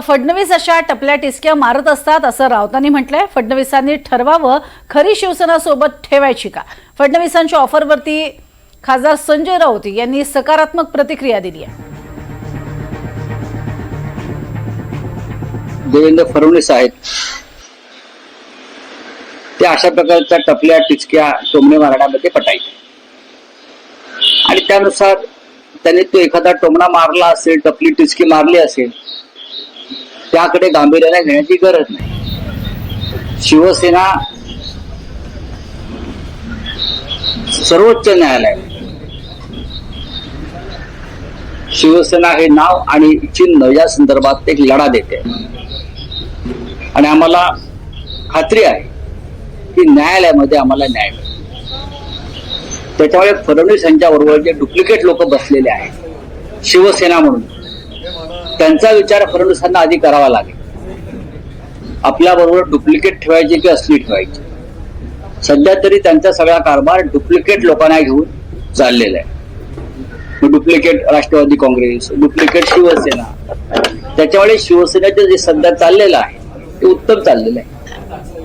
तर फडणवीस अशा टपल्या टिचक्या मारत असतात असं राऊतांनी म्हटलंय. फडणवीसांनी ठरवावं खरी शिवसेना सोबत ठेवायची का? फडणवीसांच्या ऑफरवरती खासदार संजय राऊत यांनी सकारात्मक प्रतिक्रिया दिली आहे. देवेंद्र फडणवीस आहेत. ते अशा प्रकारच्या टपल्या टिचक्या टोमणे मारण्यामध्ये पटायचे आणि त्यानुसार त्याने तो एखादा टोमणा मारला असेल टपली टिचकी मारली असेल त्याकडे गांभीर्याने घेण्याची गरज नाही. शिवसेना सर्वोच्च न्यायालय. शिवसेना हे नाव आणि चिन्ह या संदर्भात एक लढा देते. आणि आम्हाला खात्री आहे की न्यायालयामध्ये आम्हाला न्याय मिळेल. त्याच्यामुळे फडणवीस यांच्याबरोबर जे डुप्लिकेट लोक बसलेले आहेत शिवसेना म्हणून. त्यांचा विचार फडणवीसांना आधी करावा लागेल. आपल्या बरोबर डुप्लिकेट ठेवायची की असली ठेवायची. सध्या तरी त्यांचा सगळा कारभार डुप्लिकेट लोकांना घेऊन चाललेला आहे. Duplicate Rashtravadi Congress duplicate Shiv Sena. त्याच्यामुळे शिवसेनेचं जे सध्या चाललेलं आहे ते उत्तम चाललेलं आहे.